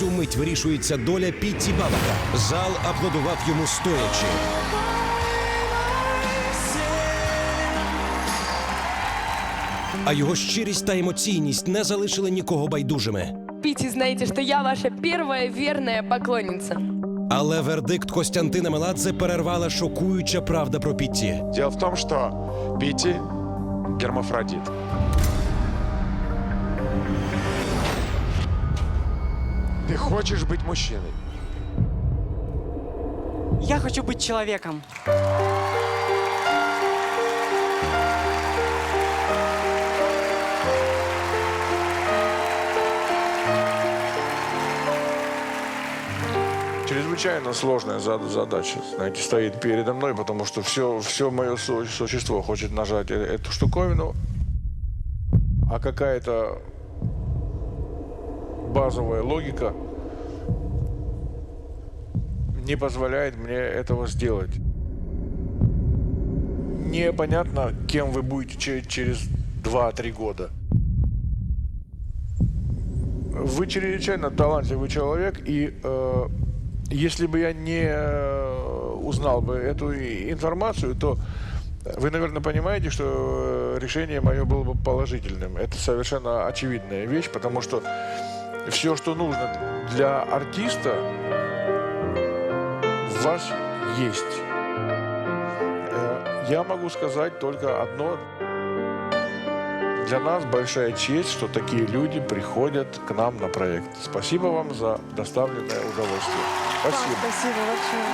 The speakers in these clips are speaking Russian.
цю мить вирішується доля Пітті Бабака. Зал аплодував йому стоячи. А його щирість та емоційність не залишили нікого байдужими. Пите, знаете, что я ваша первая верная поклонница. Але вердикт Костянтина Меладзе перервала шокуюча правда про Пітті. Дело в том, что Пити гермафродит. Ты хочешь быть мужчиной? Я хочу быть человеком. Чрезвычайно сложная зад- задача, знаете, стоит передо мной, потому что все, все мое су- существо хочет нажать э- эту штуковину, а какая-то базовая логика не позволяет мне этого сделать. Непонятно, кем вы будете че- через 2-3 года. Вы чрезвычайно талантливый человек, и э, если бы я не э, узнал бы эту информацию, то вы, наверное, понимаете, что э, решение мое было бы положительным. Это совершенно очевидная вещь, потому что все, что нужно для артиста, в вас есть. Э, Я могу сказать только одно. Для нас большая честь, что такие люди приходят к нам на проект. Спасибо вам за доставленное удовольствие. Спасибо. Спасибо большое.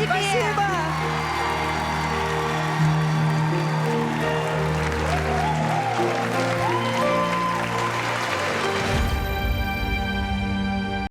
你们去吧